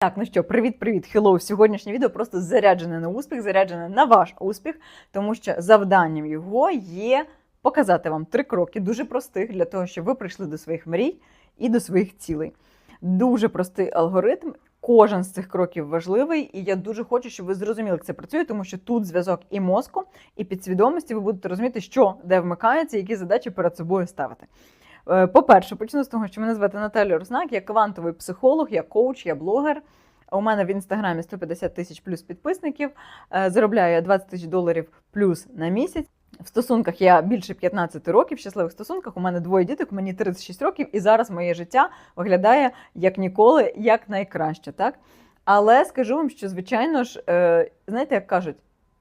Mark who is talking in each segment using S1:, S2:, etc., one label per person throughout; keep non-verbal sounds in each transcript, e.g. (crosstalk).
S1: Так, ну що, привіт-привіт, хеллоу. Сьогоднішнє відео просто заряджене на успіх, заряджене на ваш успіх, тому що завданням його є показати вам три кроки, дуже простих для того, щоб ви прийшли до своїх мрій і до своїх цілей. Дуже простий алгоритм. Кожен з цих кроків важливий, і я дуже хочу, щоб ви зрозуміли, як це працює, тому що тут зв'язок і мозку, і підсвідомості. Ви будете розуміти, що де вмикається, які задачі перед собою ставити. Е, По-перше, почну з того, що мене звати Наталя Руснак, я квантовий психолог, я коуч, я блогер. У мене в інстаграмі 150 тисяч плюс підписників. Е, Заробляю я 20 тисяч доларів плюс на місяць. В стосунках я більше 15 років, в щасливих стосунках. У мене двоє діток, мені 36 років, і зараз моє життя виглядає як ніколи, як найкраще. Так? Але скажу вам, що звичайно ж, е, знаєте, як кажуть,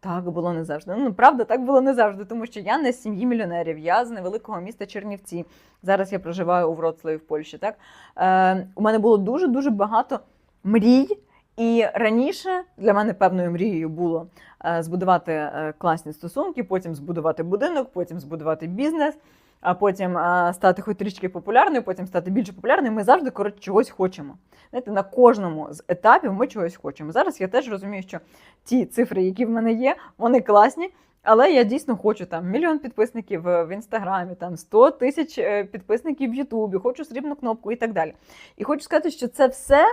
S1: так було не завжди. Ну, правда, так було не завжди, тому що я не з сім'ї мільйонерів, я з невеликого міста Чернівці. Зараз я проживаю у Вроцлаві в Польщі. Так? Е, у мене було дуже дуже багато мрій. І раніше для мене певною мрією було е, збудувати е, класні стосунки, потім збудувати будинок, потім збудувати бізнес, а потім е, стати хоч трішки популярною, потім стати більш популярною. Ми завжди коротше, чогось хочемо. Знаєте, на кожному з етапів ми чогось хочемо. Зараз я теж розумію, що ті цифри, які в мене є, вони класні. Але я дійсно хочу там мільйон підписників в в інстаграмі, там 100 тисяч е, підписників в Ютубі, хочу срібну кнопку і так далі. І хочу сказати, що це все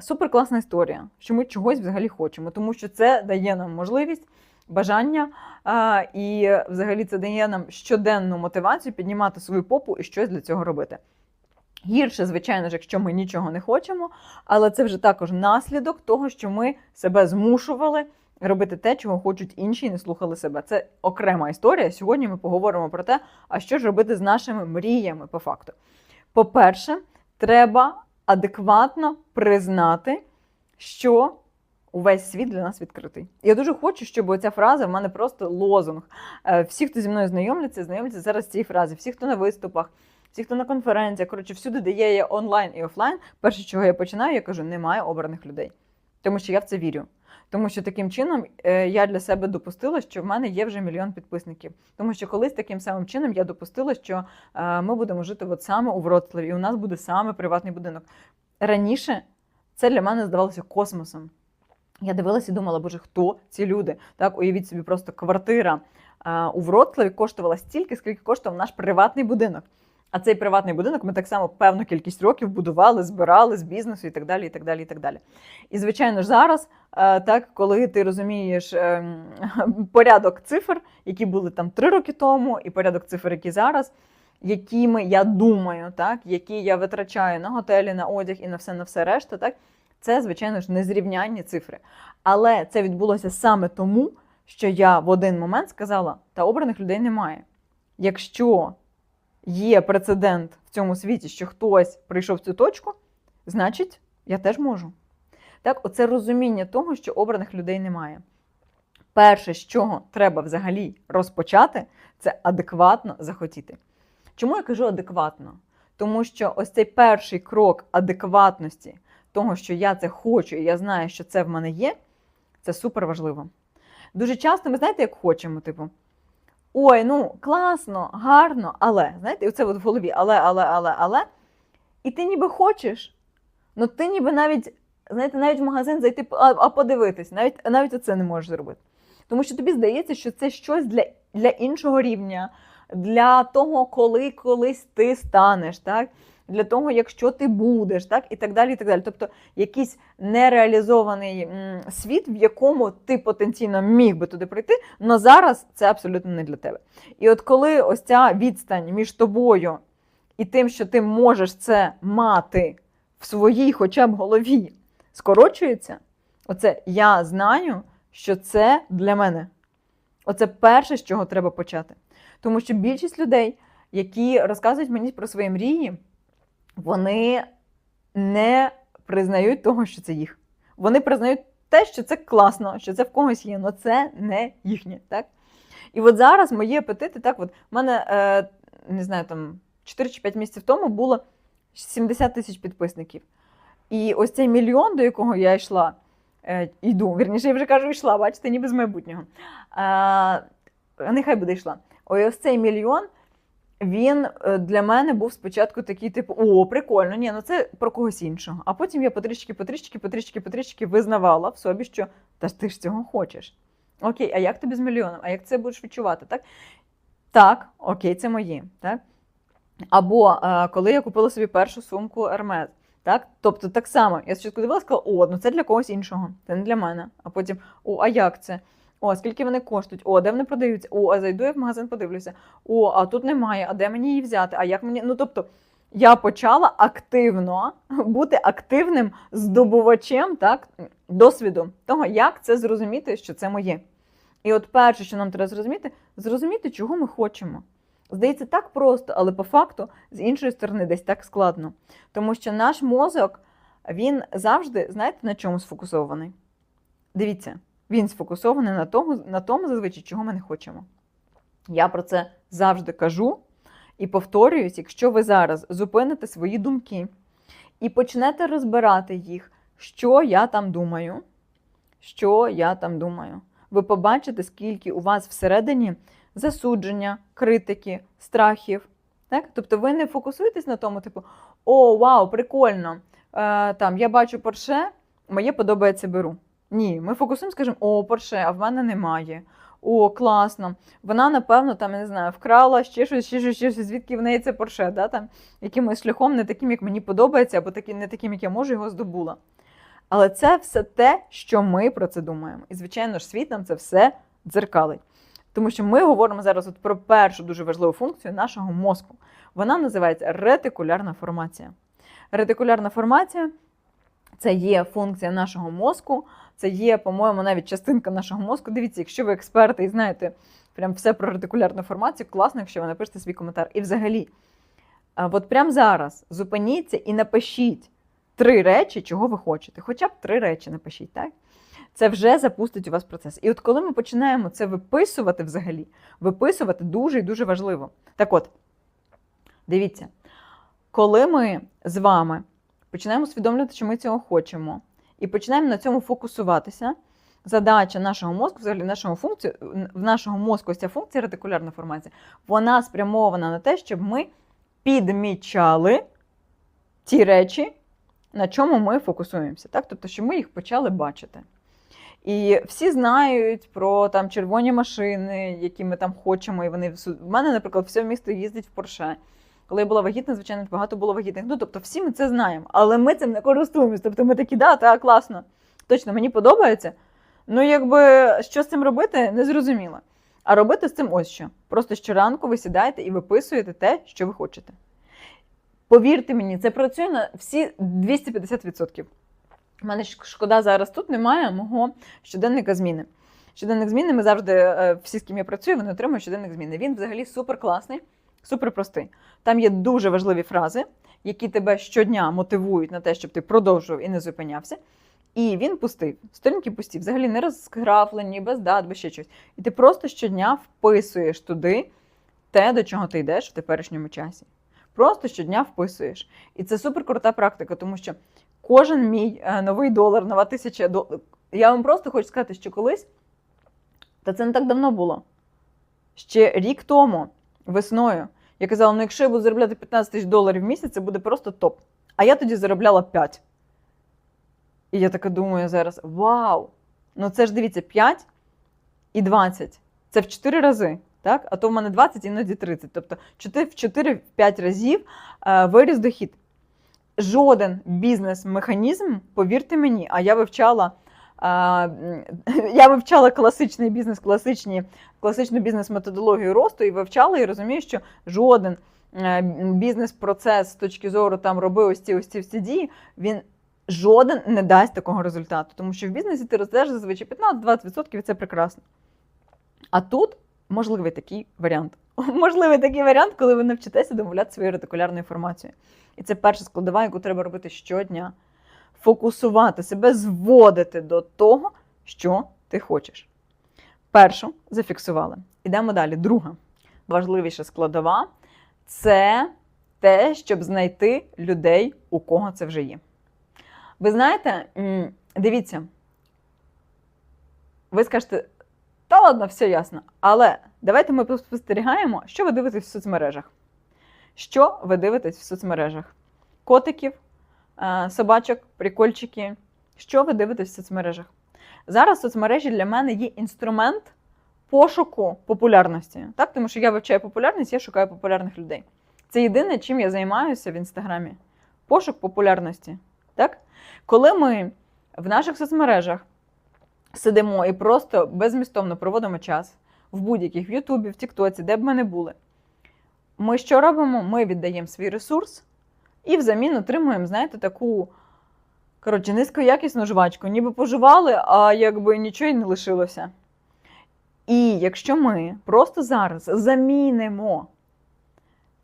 S1: супер класна історія, що ми чогось взагалі хочемо, тому що це дає нам можливість, бажання, і взагалі це дає нам щоденну мотивацію піднімати свою попу і щось для цього робити. Гірше, звичайно ж, якщо ми нічого не хочемо, але це вже також наслідок того, що ми себе змушували робити те, чого хочуть інші, і не слухали себе. Це окрема історія. Сьогодні ми поговоримо про те, а що ж робити з нашими мріями по факту. По-перше, треба адекватно признати, що увесь світ для нас відкритий. Я дуже хочу, щоб ця фраза в мене просто лозунг. Е, Всі, хто зі мною знайомляться, знайомляться зараз з цією фразою. Всі, хто на виступах, всі, хто на конференціях, коротше, всюди, де є, є онлайн і офлайн, перше, чого я починаю, я кажу, немає обраних людей. Тому що я в це вірю. Тому що таким чином е, я для себе допустила, що в мене є вже мільйон підписників. Тому що колись таким самим чином я допустила, що е, ми будемо жити от саме у Вроцлаві, і у нас буде саме приватний будинок. Раніше це для мене здавалося космосом. Я дивилася і думала, боже, хто ці люди? Так, уявіть собі, просто квартира у Вроцлаві коштувала стільки, скільки коштував наш приватний будинок. А цей приватний будинок ми так само певну кількість років будували, збирали з бізнесу і так далі. І так далі, і так далі. І звичайно ж зараз, так, коли ти розумієш ем, (laughs) порядок цифр, які були там три роки тому, і порядок цифр, які зараз, якими я думаю, так, які я витрачаю на готелі, на одяг і на все на все решта, так, це, звичайно ж, незрівнянні цифри. Але це відбулося саме тому, що я в один момент сказала: та обраних людей немає. Якщо є прецедент в цьому світі, що хтось прийшов в цю точку, значить, я теж можу. Так, оце розуміння того, що обраних людей немає. Перше, з чого треба взагалі розпочати, це адекватно захотіти. Чому я кажу адекватно? Тому що ось цей перший крок адекватності того, що я це хочу, і я знаю, що це в мене є, це супер важливо. Дуже часто ми знаєте, як хочемо, типу, ой, ну класно, гарно, але, знаєте, і от в голові, але, але, але, але. І ти ніби хочеш, ну ти ніби навіть, знаєте, навіть в магазин зайти, а, а подивитись, навіть, навіть оце не можеш зробити. Тому що тобі здається, що це щось для, для іншого рівня, для того, коли колись ти станеш, так? Для того, якщо ти будеш, так? і так далі. і так далі. Тобто якийсь нереалізований світ, в якому ти потенційно міг би туди прийти, але зараз це абсолютно не для тебе. І от коли ось ця відстань між тобою і тим, що ти можеш це мати в своїй хоча б голові, скорочується, оце я знаю, що це для мене. Оце перше, з чого треба почати. Тому що більшість людей, які розказують мені про свої мрії, вони не признають того, що це їх. Вони признають те, що це класно, що це в когось є, але це не їхнє. Так? І от зараз мої апетити, так, от, в мене, е, не знаю, там 4 чи 5 місяців тому було 70 тисяч підписників. І ось цей мільйон, до якого я йшла, е, йду, вірніше, я вже кажу, йшла, бачите, ніби з майбутнього. Е, нехай буде йшла. Ось цей мільйон він е, для мене був спочатку такий, типу, о, прикольно, ні, ну це про когось іншого. А потім я потрішки, потрішки, потрішки, потрішки визнавала в собі, що та ж ти ж цього хочеш. Окей, а як тобі з мільйоном? А як це будеш відчувати? Так, так окей, це моє. Так? Або е, коли я купила собі першу сумку Hermes, так? Тобто так само, я спочатку дивилася, сказала, о, ну це для когось іншого, це не для мене. А потім, о, а як це? О, скільки вони коштують? О, де вони продаються? О, а зайду я в магазин, подивлюся. О, а тут немає, а де мені її взяти? А як мені. Ну, тобто, я почала активно (laughs) бути активним здобувачем так, досвіду того, як це зрозуміти, що це моє. І от перше, що нам треба зрозуміти, зрозуміти, чого ми хочемо. Здається, так просто, але по факту, з іншої сторони, десь так складно. Тому що наш мозок, він завжди, знаєте, на чому сфокусований? Дивіться, він сфокусований на тому, на тому зазвичай, чого ми не хочемо. Я про це завжди кажу і повторююсь, якщо ви зараз зупините свої думки і почнете розбирати їх, що я там думаю, що я там думаю, ви побачите, скільки у вас всередині засудження, критики, страхів. Так? Тобто ви не фокусуєтесь на тому, типу, о, вау, прикольно! Е, там, Я бачу Порше, моє подобається беру. Ні, ми фокусуємо, скажемо, о, Порше, а в мене немає. О, класно. Вона, напевно, там, я не знаю, вкрала ще щось, ще щось, ще щось, звідки в неї це Порше, да, там, якимось шляхом, не таким, як мені подобається, або такі, не таким, як я можу, його здобула. Але це все те, що ми про це думаємо. І, звичайно ж, світ нам це все дзеркалить. Тому що ми говоримо зараз от про першу дуже важливу функцію нашого мозку. Вона називається ретикулярна формація. Ретикулярна формація це є функція нашого мозку, це є, по-моєму, навіть частинка нашого мозку. Дивіться, якщо ви експерти і знаєте прям все про ретикулярну формацію, класно, якщо ви напишете свій коментар. І взагалі, от прямо зараз зупиніться і напишіть три речі, чого ви хочете. Хоча б три речі напишіть, так? Це вже запустить у вас процес. І от коли ми починаємо це виписувати взагалі, виписувати дуже і дуже важливо. Так от, дивіться, коли ми з вами починаємо усвідомлювати, що ми цього хочемо, і починаємо на цьому фокусуватися, задача нашого мозку, взагалі нашого функцію, в нашого мозку ось ця функція ретикулярна формація, вона спрямована на те, щоб ми підмічали ті речі, на чому ми фокусуємося. Так? Тобто, щоб ми їх почали бачити. І всі знають про там червоні машини, які ми там хочемо. І вони в мене, наприклад, все місто їздить в Порше. Коли я була вагітна, звичайно, багато було вагітних. Ну, тобто, всі ми це знаємо, але ми цим не користуємося. Тобто ми такі, да, так, класно. Точно, мені подобається. Ну, якби що з цим робити, не зрозуміло. А робити з цим ось що. Просто щоранку ви сідаєте і виписуєте те, що ви хочете. Повірте мені, це працює на всі 250%. У мене шкода, зараз тут немає мого щоденника зміни. Щоденник зміни ми завжди, е, всі, з ким я працюю, вони отримують щоденник зміни. Він взагалі супер класний, супер простий. Там є дуже важливі фрази, які тебе щодня мотивують на те, щоб ти продовжував і не зупинявся. І він пустий. Сторінки пусті, взагалі не розграфлені, без дат, без ще щось. І ти просто щодня вписуєш туди те, до чого ти йдеш в теперішньому часі. Просто щодня вписуєш. І це супер крута практика, тому що кожен мій е, новий долар, нова тисяча доларів. Я вам просто хочу сказати, що колись, та це не так давно було. Ще рік тому, весною, я казала: ну якщо я буду заробляти 15 тисяч доларів в місяць, це буде просто топ. А я тоді заробляла 5. І я така думаю зараз: вау! Ну це ж дивіться, 5 і 20. Це в 4 рази. Так? А то в мене 20, іноді 30. Тобто в 4-5 разів е, виріс дохід жоден бізнес-механізм, повірте мені, а я вивчала. (laughs) Я вивчала класичний бізнес, класичні, класичну бізнес-методологію росту і вивчала і розумію, що жоден е, бізнес-процес з точки зору там роби ось ці ось ці всі дії, він жоден не дасть такого результату. Тому що в бізнесі ти ростеш зазвичай 15-20% і це прекрасно. А тут можливий такий варіант. (laughs) Можливий такий варіант, коли ви навчитеся домовляти свою ретикулярну інформацію. І це перша складова, яку треба робити щодня. Фокусувати себе, зводити до того, що ти хочеш. Першу зафіксували. Ідемо далі. Друга важливіша складова це те, щоб знайти людей, у кого це вже є. Ви знаєте, дивіться, ви скажете, та ладно, все ясно. Але давайте ми спостерігаємо, що ви дивитесь в соцмережах. Що ви дивитесь в соцмережах? Котиків, собачок, прикольчики. Що ви дивитесь в соцмережах? Зараз соцмережі для мене є інструмент пошуку популярності. Так? Тому що я вивчаю популярність, я шукаю популярних людей. Це єдине, чим я займаюся в інстаграмі. Пошук популярності. Так? Коли ми в наших соцмережах сидимо і просто безмістовно проводимо час в будь-яких в Ютубі, в Тіктоці, де б ми не були, ми що робимо? Ми віддаємо свій ресурс і взамін отримуємо, знаєте, таку коротше, низькоякісну жвачку. Ніби поживали, а якби нічого й не лишилося. І якщо ми просто зараз замінимо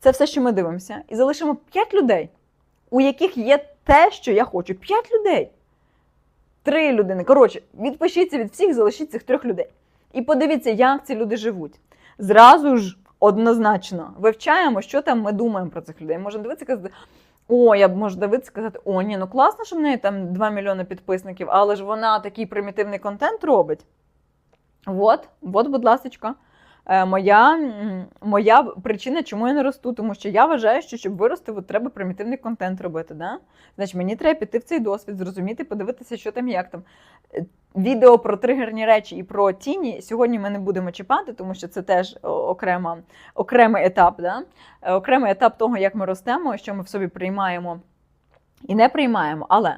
S1: це все, що ми дивимося, і залишимо 5 людей, у яких є те, що я хочу. 5 людей. Три людини. Коротше, відпишіться від всіх, залишіть цих трьох людей. І подивіться, як ці люди живуть. Зразу ж однозначно вивчаємо, що там ми думаємо про цих людей. Можемо дивитися казати, о, я б можу дивитися казати, о, ні, ну класно, що в неї там 2 мільйони підписників, але ж вона такий примітивний контент робить. От, от, будь ласка, моя, моя причина, чому я не росту, тому що я вважаю, що щоб вирости, от треба примітивний контент робити. Да? Значить, мені треба піти в цей досвід, зрозуміти, подивитися, що там, як там. Відео про тригерні речі і про тіні сьогодні ми не будемо чіпати, тому що це теж окрема, окремий етап. Да? Е, Окремий етап того, як ми ростемо, що ми в собі приймаємо і не приймаємо. Але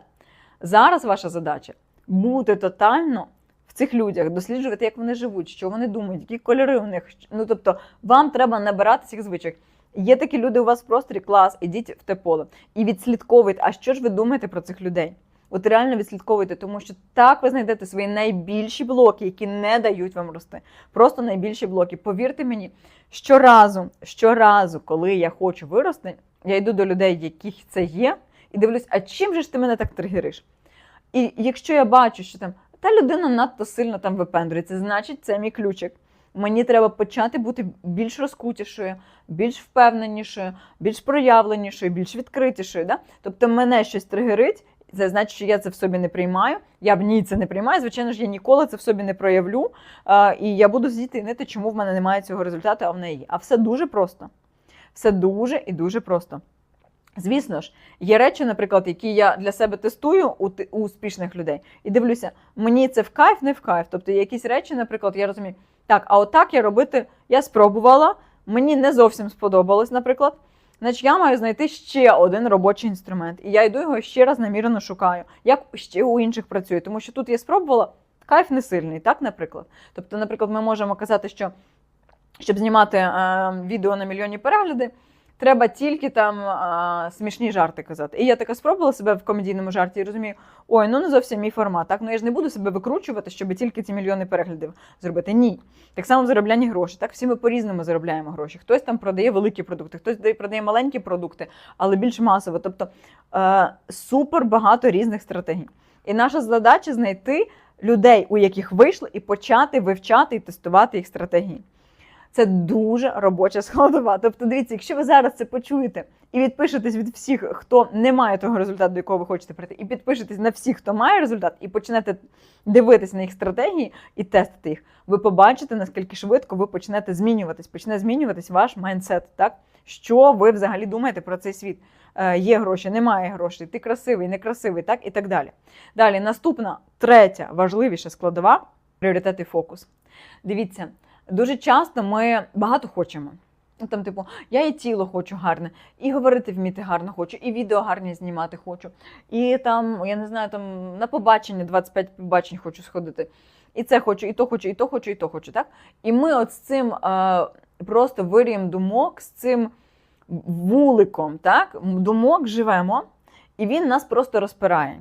S1: зараз ваша задача бути тотально в цих людях, досліджувати, як вони живуть, що вони думають, які кольори у них. Ну тобто, вам треба набирати цих звичок. Є такі люди у вас в просторі, клас, ідіть в те поле і відслідковуйте, а що ж ви думаєте про цих людей? От реально відслідковуйте, тому що так ви знайдете свої найбільші блоки, які не дають вам рости. Просто найбільші блоки. Повірте мені, щоразу, щоразу, коли я хочу вирости, я йду до людей, яких це є, і дивлюсь, а чим же ж ти мене так тригериш? І якщо я бачу, що там та людина надто сильно там випендрюється, значить, це мій ключик. Мені треба почати бути більш розкутішою, більш впевненішою, більш проявленішою, більш відкритішою. Да? Тобто мене щось тригерить, це значить, що я це в собі не приймаю. Я б ні, це не приймаю. Звичайно ж, я ніколи це в собі не проявлю. І я буду сидіти нити, чому в мене немає цього результату, а в неї. А все дуже просто. Все дуже і дуже просто. Звісно ж, є речі, наприклад, які я для себе тестую у, успішних людей, і дивлюся, мені це в кайф, не в кайф. Тобто якісь речі, наприклад, я розумію, так, а отак я робити, я спробувала, мені не зовсім сподобалось, наприклад. Значить, я маю знайти ще один робочий інструмент. І я йду його ще раз намірено шукаю, як ще у інших працює. Тому що тут я спробувала, кайф не сильний, так, наприклад. Тобто, наприклад, ми можемо казати, що щоб знімати е, відео на мільйонні перегляди, треба тільки там е, смішні жарти казати. І я така спробувала себе в комедійному жарті і розумію, ой, ну не зовсім мій формат. Так, ну я ж не буду себе викручувати, щоб тільки ці мільйони переглядів зробити. Ні. Так само в зароблянні грошей. Так, всі ми по-різному заробляємо гроші. Хтось там продає великі продукти, хтось продає маленькі продукти, але більш масово. Тобто е, супер багато різних стратегій. І наша задача знайти людей, у яких вийшло, і почати вивчати і тестувати їх стратегії. Це дуже робоча складова. Тобто, дивіться, якщо ви зараз це почуєте і відпишетесь від всіх, хто не має того результату, до якого ви хочете прийти, і підпишетесь на всіх, хто має результат, і почнете дивитися на їх стратегії і тестити їх, ви побачите, наскільки швидко ви почнете змінюватись, почне змінюватись ваш майндсет, так? Що ви взагалі думаєте про цей світ? Е, є гроші, немає грошей, ти красивий, некрасивий, так і так далі. Далі, наступна, третя важливіша складова пріоритет і фокус. Дивіться, дуже часто ми багато хочемо. Ну, Там, типу, я і тіло хочу гарне, і говорити вміти гарно хочу, і відео гарні знімати хочу. І там, я не знаю, там на побачення 25 побачень хочу сходити. І це хочу, і то хочу, і то хочу, і то хочу. Так? І ми от з цим е, просто виріємо думок, з цим вуликом, так? думок живемо, і він нас просто розпирає.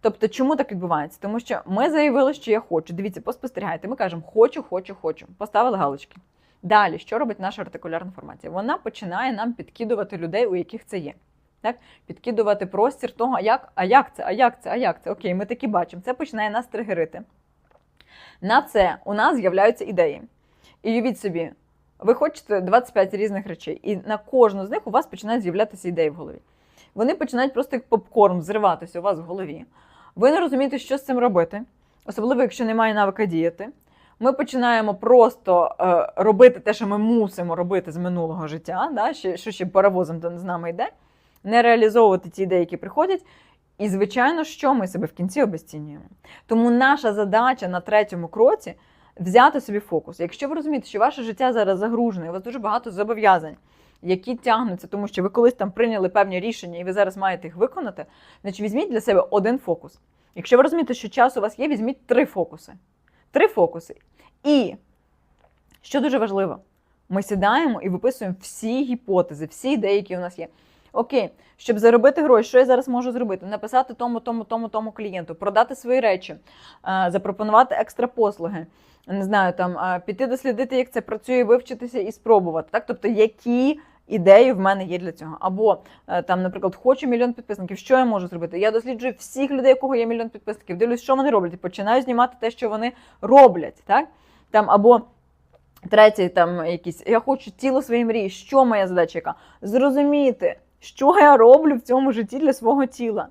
S1: Тобто, чому так відбувається? Тому що ми заявили, що я хочу. Дивіться, поспостерігайте. Ми кажемо хочу, хочу, хочу. Поставили галочки. Далі, що робить наша артикулярна формація? Вона починає нам підкидувати людей, у яких це є. Так? Підкидувати простір того, а як, а як це, а як це, а як це. Окей, ми таки бачимо. Це починає нас тригерити. На це у нас з'являються ідеї. І уявіть собі, ви хочете 25 різних речей, і на кожну з них у вас починають з'являтися ідеї в голові. Вони починають просто як попкорн взриватися у вас в голові. Ви не розумієте, що з цим робити, особливо, якщо немає навика діяти. ми починаємо просто е, робити те, що ми мусимо робити з минулого життя, да, що, ще паровозом з нами йде, не реалізовувати ті ідеї, які приходять. І, звичайно, що ми себе в кінці обесцінюємо. Тому наша задача на третьому кроці взяти собі фокус. Якщо ви розумієте, що ваше життя зараз загружене, у вас дуже багато зобов'язань, які тягнуться, тому що ви колись там прийняли певні рішення і ви зараз маєте їх виконати, значить візьміть для себе один фокус. Якщо ви розумієте, що час у вас є, візьміть три фокуси. Три фокуси. І що дуже важливо, ми сідаємо і виписуємо всі гіпотези, всі ідеї, які у нас є. Окей, щоб заробити гроші, що я зараз можу зробити? Написати тому, тому, тому, тому клієнту, продати свої речі, е, запропонувати екстра послуги, не знаю, там е, піти дослідити, як це працює, вивчитися і спробувати. Так, тобто, які ідеї в мене є для цього. Або е, там, наприклад, хочу мільйон підписників. Що я можу зробити? Я досліджую всіх людей, у кого є мільйон підписників, дивлюсь, що вони роблять, і починаю знімати те, що вони роблять. Так? Там, або третій, там якийсь, я хочу тіло своєї мрії. Що моя задача яка? Зрозуміти, що я роблю в цьому житті для свого тіла.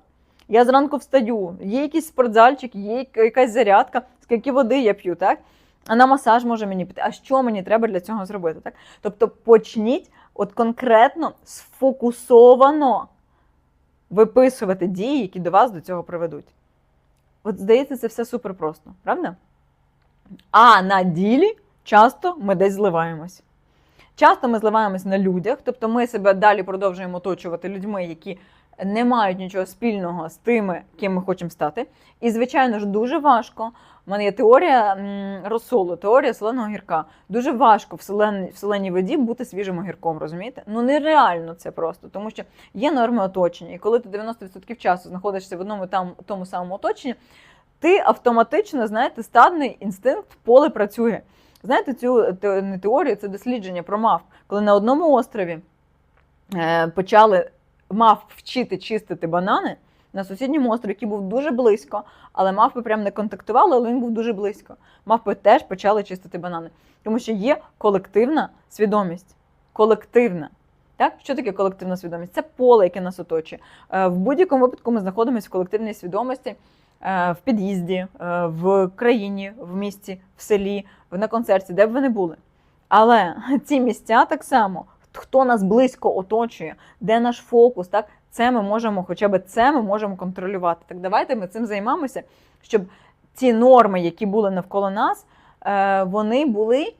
S1: Я зранку встаю, є якийсь спортзальчик, є якась зарядка, скільки води я п'ю, так? А на масаж може мені піти. А що мені треба для цього зробити? Так? Тобто почніть от конкретно сфокусовано виписувати дії, які до вас до цього приведуть. От здається, це все супер просто, правда? А на ділі часто ми десь зливаємось. Часто ми зливаємось на людях, тобто ми себе далі продовжуємо оточувати людьми, які не мають нічого спільного з тими, ким ми хочемо стати. І, звичайно ж, дуже важко. У мене є теорія розсолу, теорія соленого гірка. Дуже важко в соленій, в воді бути свіжим огірком, розумієте? Ну нереально це просто, тому що є норми оточення. І коли ти 90% часу знаходишся в одному там тому самому оточенні, ти автоматично, знаєте, стадний інстинкт поле працює. Знаєте, цю не теорію, це дослідження про мавп, коли на одному острові е, почали мавп вчити чистити банани на сусідньому острові, який був дуже близько, але мавпи прям не контактували, але він був дуже близько. Мавпи теж почали чистити банани, тому що є колективна свідомість. Колективна. Так? Що таке колективна свідомість? Це поле, яке нас оточує. Е, В будь-якому випадку ми знаходимося в колективній свідомості е, в під'їзді, е, в країні, в місті, в селі, на концерті, де б ви не були. Але ці місця так само, хто нас близько оточує, де наш фокус, так, це ми можемо, хоча б це ми можемо контролювати. Так давайте ми цим займаємося, щоб ці норми, які були навколо нас, е, вони були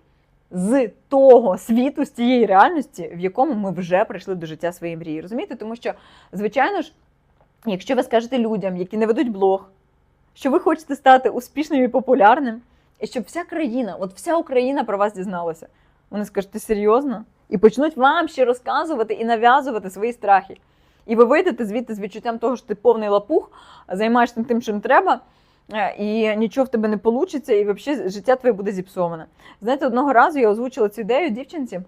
S1: з того світу, з тієї реальності, в якому ми вже прийшли до життя своєї мрії. Розумієте? Тому що, звичайно ж, якщо ви скажете людям, які не ведуть блог, що ви хочете стати успішним і популярним, і щоб вся країна, от вся Україна про вас дізналася. Вони скажуть, ти серйозно? І почнуть вам ще розказувати і нав'язувати свої страхи. І ви вийдете звідти з відчуттям того, що ти повний лапух, займаєшся тим, чим треба, е, і нічого в тебе не вийде, і взагалі життя твоє буде зіпсоване. Знаєте, одного разу я озвучила цю ідею дівчинці,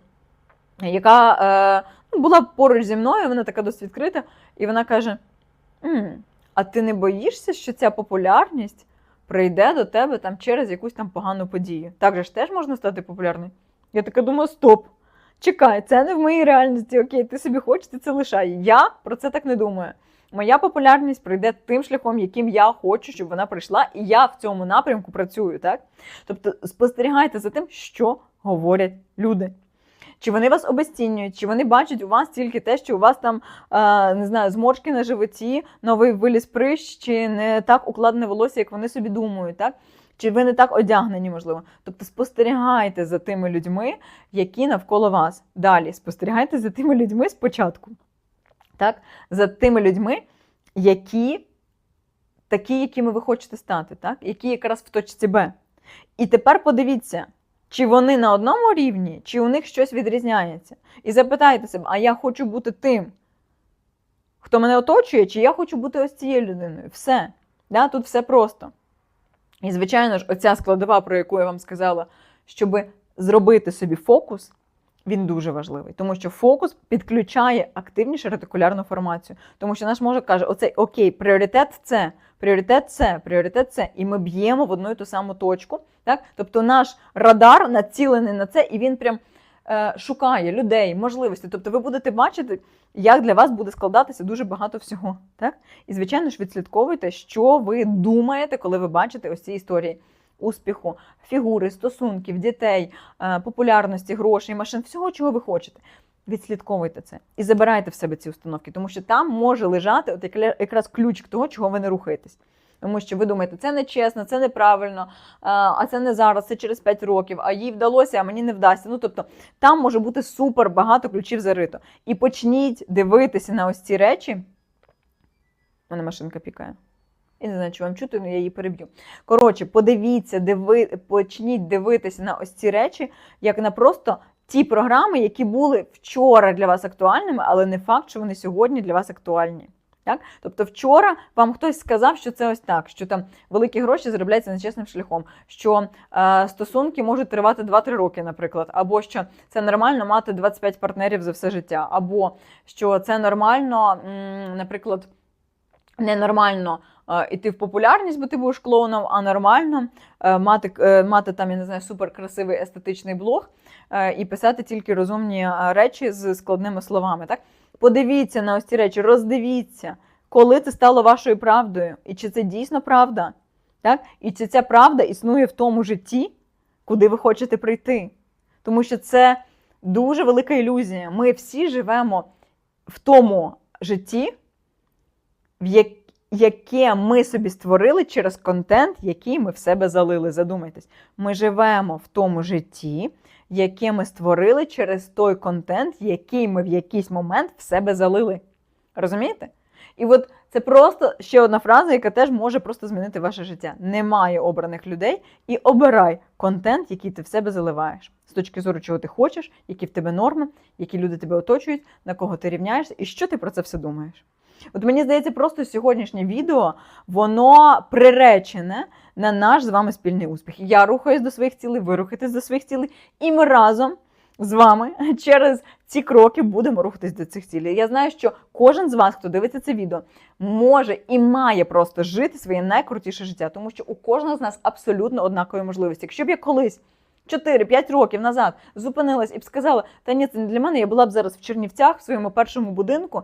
S1: яка е, ну, була поруч зі мною, вона така досить відкрита, і вона каже: «М, А ти не боїшся, що ця популярність прийде до тебе там через якусь там погану подію? Так же ж теж можна стати популярною? Я така думаю, стоп. Чекай, це не в моїй реальності. Окей, ти собі хочеш, ти це лишай. Я про це так не думаю. Моя популярність прийде тим шляхом, яким я хочу, щоб вона прийшла, і я в цьому напрямку працюю. Так? Тобто спостерігайте за тим, що говорять люди. Чи вони вас обесцінюють, чи вони бачать у вас тільки те, що у вас там е, не знаю, зморшки на животі, новий виліз прищ, чи не так укладене волосся, як вони собі думають, так? Чи ви не так одягнені, можливо. Тобто спостерігайте за тими людьми, які навколо вас. Далі спостерігайте за тими людьми спочатку. Так? За тими людьми, які такі, якими ви хочете стати, так? які якраз в точці Б. І тепер подивіться, чи вони на одному рівні, чи у них щось відрізняється. І запитайте себе, а я хочу бути тим, хто мене оточує, чи я хочу бути ось цією людиною. Все. Да? Тут все просто. І, звичайно ж, оця складова, про яку я вам сказала, щоб зробити собі фокус, він дуже важливий, тому що фокус підключає активніше ретикулярну формацію. Тому що наш мозок каже: оцей окей, пріоритет це, пріоритет це, пріоритет це. І ми б'ємо в одну і ту саму точку. Так? Тобто наш радар націлений на це, і він прям шукає людей, можливості. Тобто ви будете бачити, як для вас буде складатися дуже багато всього. Так? І, звичайно ж, відслідковуйте, що ви думаєте, коли ви бачите ось ці історії. успіху, фігури, стосунків, дітей, е, популярності, грошей, машин, всього, чого ви хочете. Відслідковуйте це і забирайте в себе ці установки, тому що там може лежати от якраз ключ того, чого ви не рухаєтесь. Тому що ви думаєте, це не чесно, це неправильно, а а це не зараз, це через 5 років, а їй вдалося, а мені не вдасться. Ну тобто там може бути супер багато ключів зарито. І почніть дивитися на ось ці речі. У мене машинка пікає. Я не знаю, чи вам чути, але я її переб'ю. Коротше, подивіться, диви, почніть дивитися на ось ці речі, як на просто ті програми, які були вчора для вас актуальними, але не факт, що вони сьогодні для вас актуальні. Так? Тобто вчора вам хтось сказав, що це ось так, що там великі гроші заробляються нечесним шляхом, що е, стосунки можуть тривати 2-3 роки, наприклад, або що це нормально мати 25 партнерів за все життя, або що це нормально, м, наприклад, ненормально іти в популярність, бо ти будеш клоуном, а нормально е, мати, е, мати там, я не знаю, суперкрасивий естетичний блог е, і писати тільки розумні речі з складними словами. Так? Подивіться на ось ці речі, роздивіться, коли це стало вашою правдою, і чи це дійсно правда. Так? І чи ця правда існує в тому житті, куди ви хочете прийти. Тому що це дуже велика ілюзія. Ми всі живемо в тому житті, в як- яке ми собі створили через контент, який ми в себе залили. Задумайтесь, ми живемо в тому житті, яке ми створили через той контент, який ми в якийсь момент в себе залили. Розумієте? І от це просто ще одна фраза, яка теж може просто змінити ваше життя. Немає обраних людей і обирай контент, який ти в себе заливаєш. З точки зору, чого ти хочеш, які в тебе норми, які люди тебе оточують, на кого ти рівняєшся, і що ти про це все думаєш. От мені здається, просто сьогоднішнє відео воно приречене на наш з вами спільний успіх. Я рухаюсь до своїх цілей, ви рухаєтесь до своїх цілей, і ми разом з вами через ці кроки будемо рухатись до цих цілей. Я знаю, що кожен з вас, хто дивиться це відео, може і має просто жити своє найкрутіше життя, тому що у кожного з нас абсолютно однакові можливості. Якщо б я колись 4-5 років назад зупинилась і б сказала, та ні, це не для мене, я була б зараз в Чернівцях в своєму першому будинку.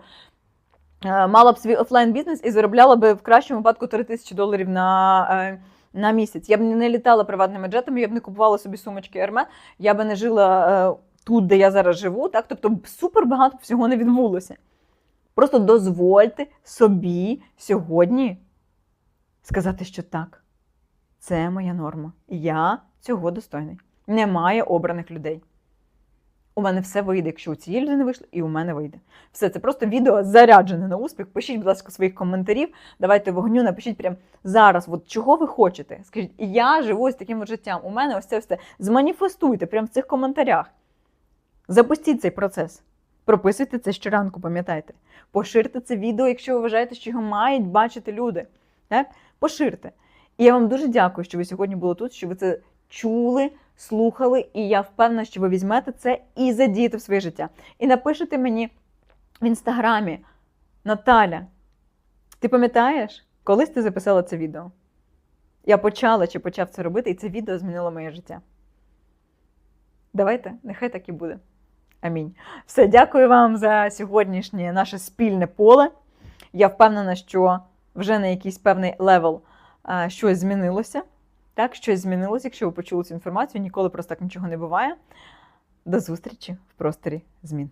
S1: Е, Мала б свій офлайн бізнес і заробляла б в кращому випадку 3 тисячі доларів на, е, на місяць. Я б не літала приватними джетами, я б не купувала собі сумочки Hermes, я б не жила е, тут, де я зараз живу. Так? Тобто супер багато всього не відбулося. Просто дозвольте собі сьогодні сказати, що так, це моя норма. Я цього достойний. Немає обраних людей. У мене все вийде, якщо у цієї людини вийшло, і у мене вийде. Все, це просто відео заряджене на успіх. Пишіть, будь ласка, своїх коментарів. Давайте вогню, напишіть прямо зараз, от чого ви хочете. Скажіть, я живу ось таким от життям. У мене ось це все. Зманіфестуйте прямо в цих коментарях. Запустіть цей процес. Прописуйте це щоранку, пам'ятайте. Поширте це відео, якщо ви вважаєте, що його мають бачити люди. Так? Поширте. І я вам дуже дякую, що ви сьогодні були тут, що ви це чули, слухали, і я впевнена, що ви візьмете це і задієте в своє життя. І напишете мені в інстаграмі, Наталя, ти пам'ятаєш, колись ти записала це відео? Я почала чи почав це робити, і це відео змінило моє життя. Давайте, нехай так і буде. Амінь. Все, дякую вам за сьогоднішнє наше спільне поле. Я впевнена, що вже на якийсь певний левел а, щось змінилося. Так, щось змінилось, якщо ви почули цю інформацію, ніколи просто так нічого не буває. До зустрічі в просторі змін.